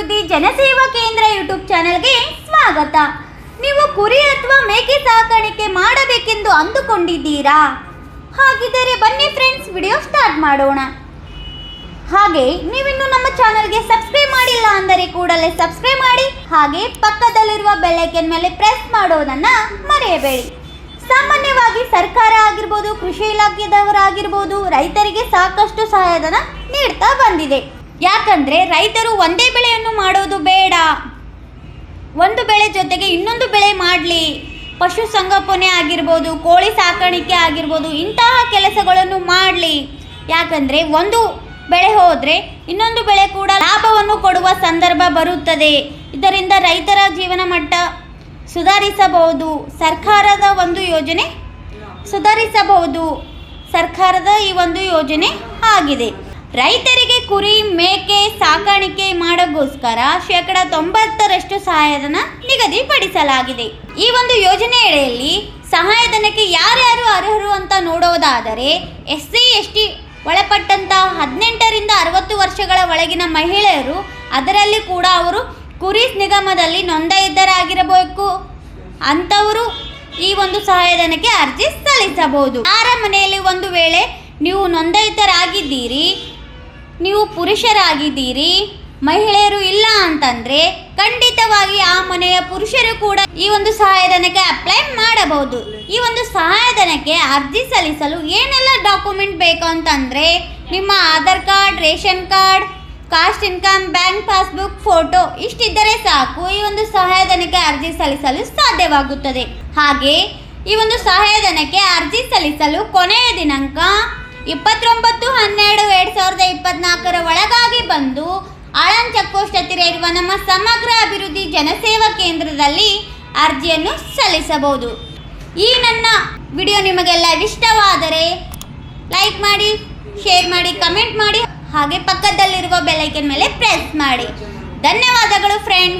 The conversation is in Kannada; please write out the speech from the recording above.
ಅಭಿವೃದ್ಧಿ ಜನಸೇವಾ ಕೇಂದ್ರ ಯೂಟ್ಯೂಬ್ ಚಾನೆಲ್ಗೆ ಸ್ವಾಗತ. ನೀವು ಕುರಿ ಅಥವಾ ಮೇಕೆ ಸಾಕಾಣಿಕೆ ಮಾಡಬೇಕೆಂದು ಅಂದುಕೊಂಡಿದ್ದೀರಾ? ಹಾಗಿದ್ದರೆ ಬನ್ನಿ ಫ್ರೆಂಡ್ಸ್, ವಿಡಿಯೋ ಸ್ಟಾರ್ಟ್ ಮಾಡೋಣ. ಹಾಗೆ, ನೀವಿನ್ನು ನಮ್ಮ ಚಾನೆಲ್ಗೆ ಸಬ್ಸ್ಕ್ರೈಬ್ ಮಾಡಿಲ್ಲ ಅಂದರೆ ಕೂಡಲೇ ಸಬ್ಸ್ಕ್ರೈಬ್ ಮಾಡಿ, ಹಾಗೆ ಪಕ್ಕದಲ್ಲಿರುವ ಬೆಳಕಿನ ಮೇಲೆ ಪ್ರೆಸ್ ಮಾಡೋದನ್ನ ಮರೆಯಬೇಡಿ. ಸಾಮಾನ್ಯವಾಗಿ ಸರ್ಕಾರ ಆಗಿರ್ಬೋದು, ಕೃಷಿ ಇಲಾಖೆದವರಾಗಿರ್ಬೋದು, ರೈತರಿಗೆ ಸಾಕಷ್ಟು ಸಹಾಯಧನ ನೀಡ್ತಾ ಬಂದಿದೆ. ಯಾಕಂದ್ರೆ ರೈತರು ಒಂದೇ ಬೆಳೆಯನ್ನು ಮಾಡೋದು ಬೇಡ. ಒಂದು ಬೆಳೆ ಜೊತೆಗೆ ಇನ್ನೊಂದು ಬೆಳೆ ಮಾಡಲಿ. ಪಶು ಸಂಗೋಪನೆ ಆಗಿರ್ಬೋದು, ಕೋಳಿ ಸಾಕಾಣಿಕೆ ಆಗಿರ್ಬೋದು, ಇಂತಹ ಕೆಲಸಗಳನ್ನು ಮಾಡಲಿ. ಯಾಕಂದರೆ ಒಂದು ಬೆಳೆ ಹೋದರೆ ಇನ್ನೊಂದು ಬೆಳೆ ಕೂಡ ಲಾಭವನ್ನು ಕೊಡುವ ಸಂದರ್ಭ ಬರುತ್ತದೆ. ಇದರಿಂದ ರೈತರ ಜೀವನ ಮಟ್ಟ ಸುಧಾರಿಸಬಹುದು. ಸರ್ಕಾರದ ಒಂದು ಯೋಜನೆ ಸುಧಾರಿಸಬಹುದು. ಸರ್ಕಾರದ ಈ ಒಂದು ಯೋಜನೆ ಆಗಿದೆ. ರೈತರಿಗೆ ಕುರಿ, ಮೇಕೆ ಸಾಕಾಣಿಕೆ ಮಾಡೋಕ್ಕೋಸ್ಕರ ಶೇಕಡ ತೊಂಬತ್ತರಷ್ಟು ಸಹಾಯಧನ ನಿಗದಿಪಡಿಸಲಾಗಿದೆ. ಈ ಒಂದು ಯೋಜನೆಯಡಿಯಲ್ಲಿ ಸಹಾಯಧನಕ್ಕೆ ಯಾರ್ಯಾರು ಅರ್ಹರು ಅಂತ ನೋಡೋದಾದರೆ ಎಸ್ ಸಿ ಎಸ್ ಟಿ ಒಳಪಟ್ಟಂತಹ ಹದಿನೆಂಟರಿಂದ ಅರವತ್ತು ವರ್ಷಗಳ ಒಳಗಿನ ಮಹಿಳೆಯರು, ಅದರಲ್ಲಿ ಕೂಡ ಅವರು ಕುರಿ ನಿಗಮದಲ್ಲಿ ನೋಂದಾಯಿತರಾಗಿರಬೇಕು. ಅಂಥವರು ಈ ಒಂದು ಸಹಾಯಧನಕ್ಕೆ ಅರ್ಜಿ ಸಲ್ಲಿಸಬಹುದು. ಯಾರ ಮನೆಯಲ್ಲಿ ಒಂದು ವೇಳೆ ನೀವು ನೋಂದಾಯಿತರಾಗಿದ್ದೀರಿ ನೀವು ಪುರುಷರಾಗಿದ್ದೀರಿ, ಮಹಿಳೆಯರು ಇಲ್ಲ ಅಂತಂದ್ರೆ ಖಂಡಿತವಾಗಿ ಆ ಮನೆಯ ಪುರುಷರು ಕೂಡ ಈ ಒಂದು ಸಹಾಯಧನಕ್ಕೆ ಅಪ್ಲೈ ಮಾಡಬಹುದು. ಈ ಒಂದು ಸಹಾಯಧನಕ್ಕೆ ಅರ್ಜಿ ಸಲ್ಲಿಸಲು ಏನೆಲ್ಲ ಡಾಕ್ಯುಮೆಂಟ್ ಬೇಕು ಅಂತಂದ್ರೆ ನಿಮ್ಮ Aadhaar card, ration card caste income bank passbook photo ಇಷ್ಟಿದ್ದರೆ ಸಾಕು. ಈ ಒಂದು ಸಹಾಯಧನಕ್ಕೆ ಅರ್ಜಿ ಸಲ್ಲಿಸಲು ಸಾಧ್ಯವಾಗುತ್ತದೆ. ಹಾಗೆ ಈ ಒಂದು ಸಹಾಯಧನಕ್ಕೆ ಅರ್ಜಿ ಸಲ್ಲಿಸಲು ಕೊನೆಯ ದಿನಾಂಕ ಇಪ್ಪತ್ತೊಂಬತ್ತು ಹನ್ನೆರಡು ಎರಡು ಸಾವಿರದ ಇಪ್ಪತ್ನಾಲ್ಕರ ಒಳಗಾಗಿ ಬಂದು ಆಳನ್ ಚೆಕ್ಪೋಸ್ಟ್ ಹತ್ತಿರ ಇರುವ ನಮ್ಮ ಸಮಗ್ರ ಅಭಿವೃದ್ಧಿ ಜನಸೇವಾ ಕೇಂದ್ರದಲ್ಲಿ ಅರ್ಜಿಯನ್ನು ಸಲ್ಲಿಸಬಹುದು. ಈ ನನ್ನ ವಿಡಿಯೋ ನಿಮಗೆಲ್ಲ ಇಷ್ಟವಾದರೆ ಲೈಕ್ ಮಾಡಿ, ಶೇರ್ ಮಾಡಿ, ಕಮೆಂಟ್ ಮಾಡಿ, ಹಾಗೆ ಪಕ್ಕದಲ್ಲಿರುವ ಬೆಲೈಕನ್ ಮೇಲೆ ಪ್ರೆಸ್ ಮಾಡಿ. ಧನ್ಯವಾದಗಳು ಫ್ರೆಂಡ್ಸ್.